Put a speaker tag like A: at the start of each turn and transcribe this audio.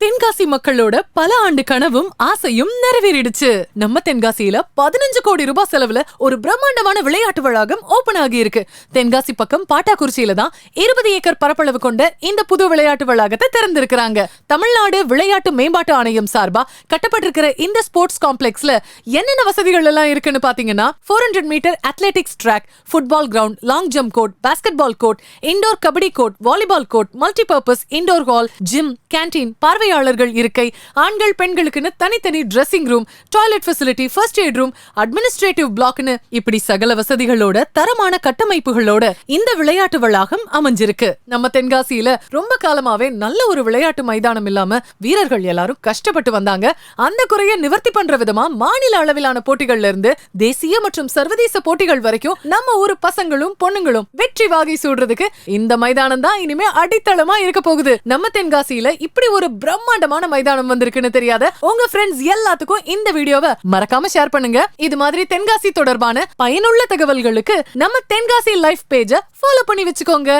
A: தென்காசி மக்களோட பல ஆண்டு கனவும் ஆசையும் நிறைவேறிடுச்சு. நம்ம தென்காசியில பதினஞ்சு கோடி ரூபாய் செலவுல ஒரு பிரம்மாண்டமான விளையாட்டு வளாகம் ஓபன் ஆகி இருக்கு தென்காசி பக்கம் பாட்டாக்குறிச்சியில தான் இருபது ஏக்கர் பரப்பளவு கொண்ட இந்த புது விளையாட்டு வளாகத்தை திறந்திருக்கிறாங்க. தமிழ்நாடு விளையாட்டு மேம்பாட்டு ஆணையம் சார்பா கட்டப்பட்டிருக்கிற இந்த ஸ்போர்ட்ஸ் காம்ப்ளெக்ஸ்ல என்னென்ன வசதிகள் எல்லாம் இருக்குன்னு பாத்தீங்கன்னா four hundred meter athletics track football ground long jump court basketball court indoor kabaddi court volleyball court multipurpose indoor hall gym canteen பார்வையாளர்கள் இருக்கை. ஆண்கள் பெண்களுக்குன்னு தனித்தனி dressing room toilet facility first aid room administrative பிளாக்னு இப்படி சகல வசதிகளோட தரமான கட்டமைப்புகளோட இந்த விளையாட்டு வளாகம் அமைஞ்சிருக்கு. நம்ம தென்காசியில ரொம்ப காலமாவே நல்ல ஒரு விளையாட்டு மைதானம் இல்லாம வீரர்கள் எல்லாரும் கஷ்டப்பட்டு வந்தாங்க. அந்த குறைய நிவர்த்தி பண்ற விதமா மாநில அளவிலான போட்டிகள்ல இருந்து தேசிய மற்றும் சர்வதேச போட்டிகள் வரைக்கும் நம்ம ஊர் பசங்களும் பொண்ணுங்களும் வெற்றி வாகை சூடுறதுக்கு இந்த மைதானம் தான் இனிமே அடித்தளமா இருக்க போகுது. நம்ம தென்காசியில இப்படி ஒரு பிரம்மாண்டமான மைதானம் வந்திருக்குன்னு தெரியாத உங்க ஃப்ரெண்ட்ஸ் எல்லாத்துக்கும் இந்த வீடியோவை மறக்காம ஷேர் பண்ணுங்க. இது மாதிரி தென்காசி தொடர்பான பயனுள்ள தகவல்களுக்கு நம்ம தென்காசி லைஃப் பேஜ ஃபாலோ பண்ணி வச்சுக்கோங்க.